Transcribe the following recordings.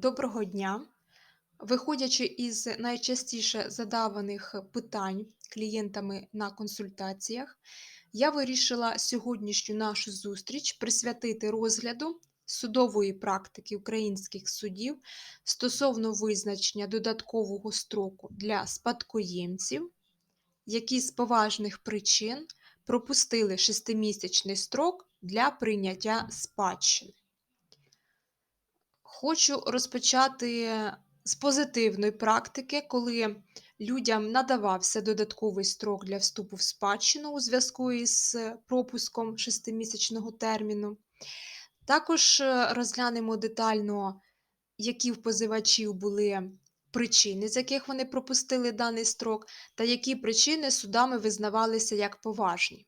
Доброго дня! Виходячи із найчастіше задаваних питань клієнтами на консультаціях, я вирішила сьогоднішню нашу зустріч присвятити розгляду судової практики українських судів стосовно визначення додаткового строку для спадкоємців, які з поважних причин пропустили шестимісячний строк для прийняття спадщини. Хочу розпочати з позитивної практики, коли людям надавався додатковий строк для вступу в спадщину у зв'язку із пропуском шестимісячного терміну. Також е, розглянемо детально, які в позивачів були причини, з яких вони пропустили даний строк, та які причини судами визнавалися як поважні.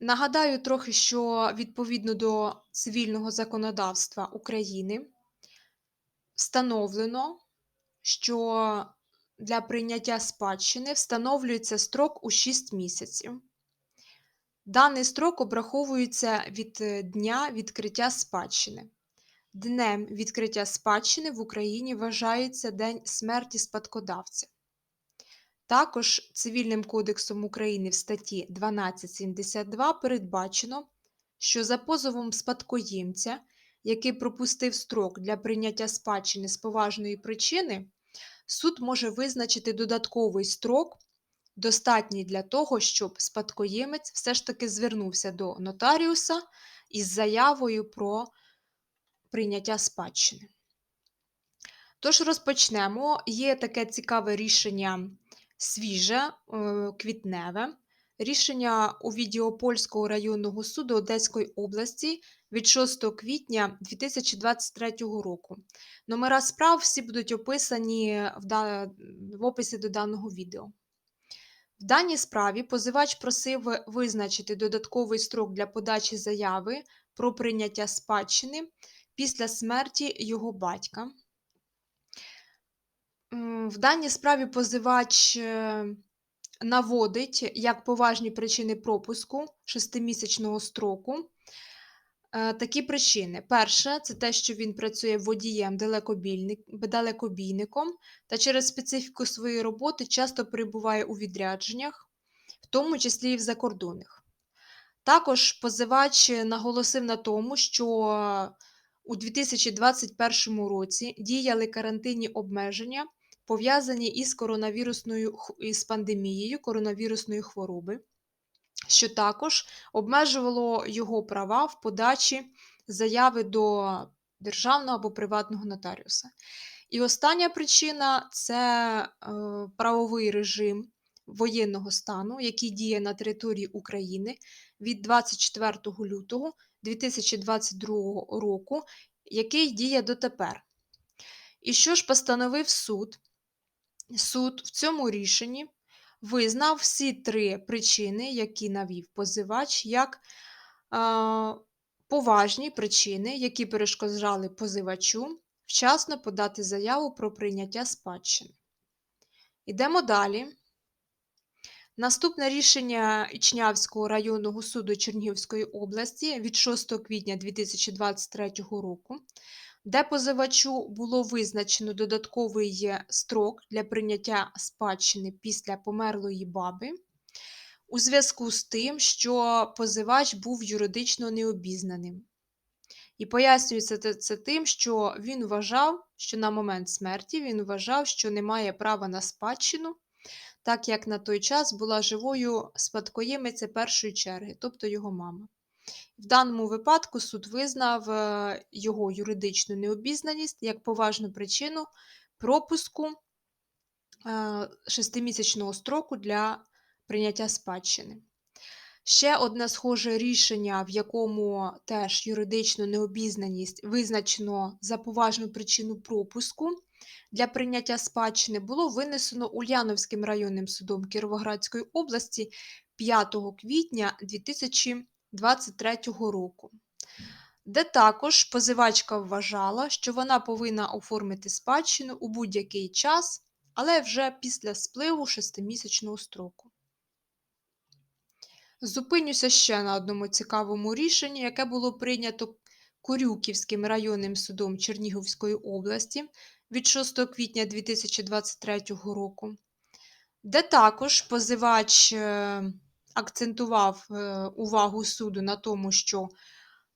Нагадаю трохи, що відповідно до цивільного законодавства України встановлено, що для прийняття спадщини встановлюється строк у 6 місяців. Даний строк обраховується від е, дня відкриття спадщини. Днем відкриття спадщини в Україні вважається День смерті спадкодавця. Також Цивільним кодексом України в статті 1272 передбачено, що за позовом спадкоємця, який пропустив строк для прийняття спадщини з поважної причини, суд може визначити додатковий строк, достатній для того, щоб спадкоємець все ж таки звернувся до нотаріуса із заявою про прийняття спадщини. Тож розпочнемо. Є таке цікаве рішення свіже, е, квітневе. Рішення у Відіопольського районного суду Одеської області від 6 квітня 2023 року. Номера справ всі будуть описані в описі до даного відео. В даній справі позивач просив визначити додатковий строк для подачі заяви про прийняття спадщини після смерті його батька. В даній справі позивач е, наводить як поважні причини пропуску шестимісячного строку. Е, такі причини. Перше, це те, що він працює водієм далекобійником та через специфіку своєї роботи часто перебуває у відрядженнях, в тому числі і в закордонних. Також позивач наголосив на тому, що у 2021 році діяли карантинні обмеження пов'язані із коронавірусною із пандемією коронавірусної хвороби, що також обмежувало його права в подачі заяви до державного або приватного нотаріуса. І остання причина це е, правовий режим воєнного стану, який діє на території України від 24 лютого 2022 року, який діє дотепер. І що ж постановив суд? Суд в цьому рішенні визнав всі три причини, які навів позивач, як поважні причини, які перешкоджали позивачу вчасно подати заяву про прийняття спадщини. Йдемо далі. Наступне рішення Ічнявського районного суду Чернігівської області від 6 квітня 2023 року де позивачу було визначено додатковий строк для прийняття спадщини після померлої баби, у зв'язку з тим, що позивач був юридично необізнаним. І пояснюється це тим, що він вважав, що на момент смерті він вважав, що не має права на спадщину, так як на той час була живою спадкоємиця першої черги, тобто його мама. В даному випадку суд визнав е, його юридичну необізнаність як поважну причину пропуску е, шестимісячного строку для прийняття спадщини. Ще одне схоже рішення, в якому теж юридичну необізнаність визначено за поважну причину пропуску для прийняття спадщини, було винесено Ульяновським районним судом Кіровоградської області 5 квітня 2020 2023 року, де також позивачка вважала, що вона повинна оформити спадщину у будь-який час, але вже після спливу шестимісячного строку. Зупинюся ще на одному цікавому рішенні, яке було прийнято Корюківським районним судом Чернігівської області від 6 квітня 2023 року, де також позивач е, акцентував е, увагу суду на тому, що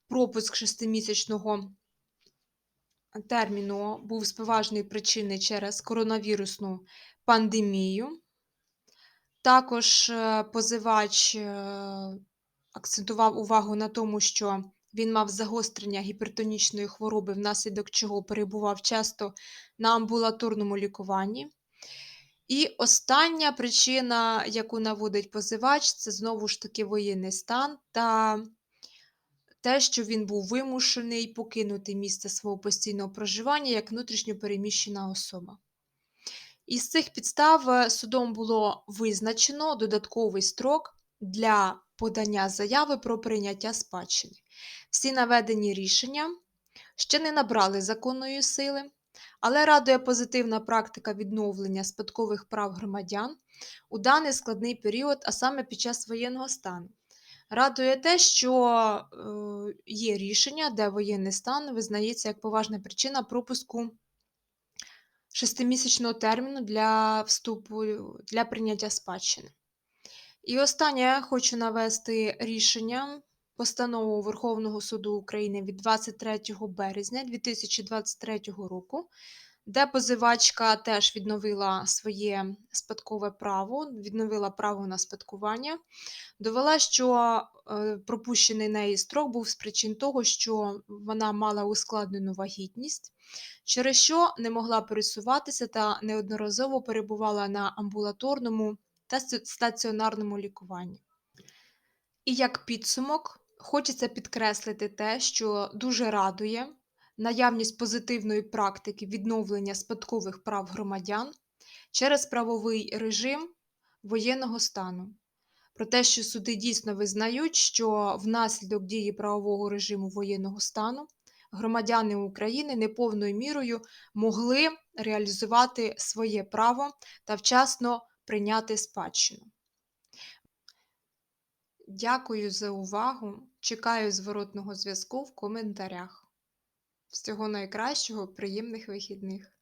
пропуск шестимісячного терміну був з поважної причини через коронавірусну пандемію. Також е, позивач е, акцентував увагу на тому, що він мав загострення гіпертонічної хвороби, внаслідок чого перебував часто на амбулаторному лікуванні. І остання причина, яку наводить позивач, це знову ж таки воєнний стан та те, що він був вимушений покинути місце свого постійного проживання як внутрішньо переміщена особа. Із цих підстав е, судом було визначено додатковий строк для подання заяви про прийняття спадщини. Всі наведені рішення ще не набрали законної сили, але радує позитивна практика відновлення спадкових прав громадян у даний складний період, а саме під час воєнного стану. Радує те, що е, є рішення, де воєнний стан визнається як поважна причина пропуску шестимісячного терміну для вступу для прийняття спадщини. І останнє я хочу навести рішення постанову Верховного суду України від 23 березня 2023 року, де позивачка теж відновила своє спадкове право, відновила право на спадкування, довела, що е, пропущений неї строк був з причин того, що вона мала ускладнену вагітність, через що не могла пересуватися та неодноразово перебувала на амбулаторному та стаціонарному лікуванні. І як підсумок, хочеться підкреслити те, що дуже радує наявність позитивної практики відновлення спадкових прав громадян через правовий режим воєнного стану. Про те, що суди дійсно визнають, що внаслідок дії правового режиму воєнного стану громадяни України неповною мірою могли реалізувати своє право та вчасно прийняти спадщину. Дякую за увагу. Чекаю зворотного зв'язку в коментарях. Всього найкращого, приємних вихідних!